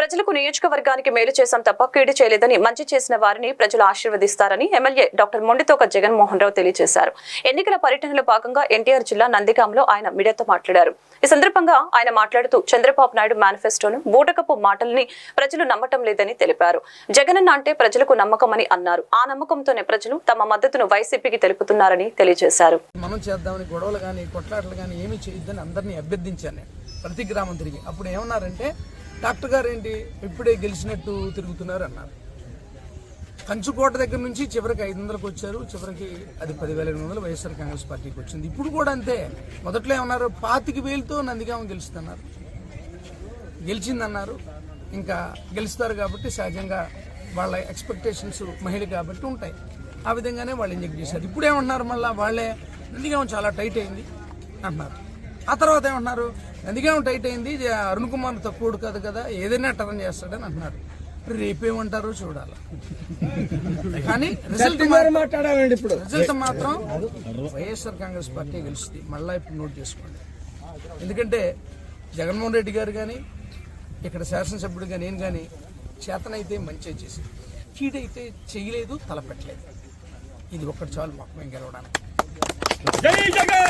ప్రజలకు నియోజకవర్గానికి మేలు చేశాం తప్ప కీడు చేయలేదని మంచి చేసిన వారిని ప్రజలు ఆశీర్వదిస్తారని ఎమ్మెల్యే డాక్టర్ మొండితోక జగన్మోహన్ రావు తెలియజేశారు. ఎన్నికల పర్యటనలో భాగంగా ఎన్టీఆర్ జిల్లా నందిగాంలో ఆయన మీడియాతో మాట్లాడారు. ఈ సందర్భంగా ఆయన మాట్లాడుతూ చంద్రబాబు నాయుడు మేనిఫెస్టోను బూటకపు మాటల్ని ప్రజలు నమ్మటం లేదని తెలిపారు. జగనన్న అంటే ప్రజలకు నమ్మకమని అన్నారు. ఆ నమ్మకంతోనే ప్రజలు తమ మద్దతును వైసీపీకి తెలుపుతున్నారని తెలియజేశారు. మనం చేద్దామని గొడవలు కానీ కొట్లాటలు కానీ ఏమీ చేయొద్దని అందరినీ అభ్యర్థించాను ప్రతి గ్రామం తిరిగి. అప్పుడు ఏమన్నారంటే డాక్టర్ గారు ఏంటి ఇప్పుడే గెలిచినట్టు తిరుగుతున్నారు అన్నారు కంచుకోట దగ్గర నుంచి చివరికి ఐదు వందలకు వచ్చారు. చివరికి అది పదివేల ఎనిమిది వందలు వైఎస్ఆర్ కాంగ్రెస్ పార్టీకి వచ్చింది. ఇప్పుడు కూడా అంతే. మొదట్లో ఏమన్నారు? పాతిక వేలతో నందిగామ గెలుస్తున్నారు గెలిచిందన్నారు. ఇంకా గెలుస్తారు కాబట్టి సహజంగా వాళ్ళ ఎక్స్పెక్టేషన్స్ మహిళ కాబట్టి ఉంటాయి. ఆ విధంగానే వాళ్ళు ఇంజెక్ట్ చేశారు. ఇప్పుడు ఏమంటున్నారు? మళ్ళీ వాళ్ళే నందిగామ చాలా టైట్ అయింది అంటున్నారు. ఆ తర్వాత ఏమంటున్నారు? నందిగామ టైట్ అయింది. అరుణ్ కుమార్ తక్కువడు కాదు కదా ఏదైనా టర్న్ చేస్తాడని అంటున్నారు. రేపేమంటారో చూడాలి. కానీ రిజల్ట్ మాట్లాడాలండి ఇప్పుడు. రిజల్ట్ మాత్రం వైఎస్ఆర్ కాంగ్రెస్ పార్టీ గెలుస్తుంది. మళ్ళీ ఇప్పుడు నోట్ చేసుకోండి. ఎందుకంటే జగన్మోహన్ రెడ్డి గారు కానీ ఇక్కడ శాసనసభ్యుడు కానీ నేను కానీ చేతనైతే మంచి చేసి కీడైతే చేయలేదు తలపెట్టలేదు. ఇది ఒక్కటి చాలు మాకు మేము గెలవడానికి.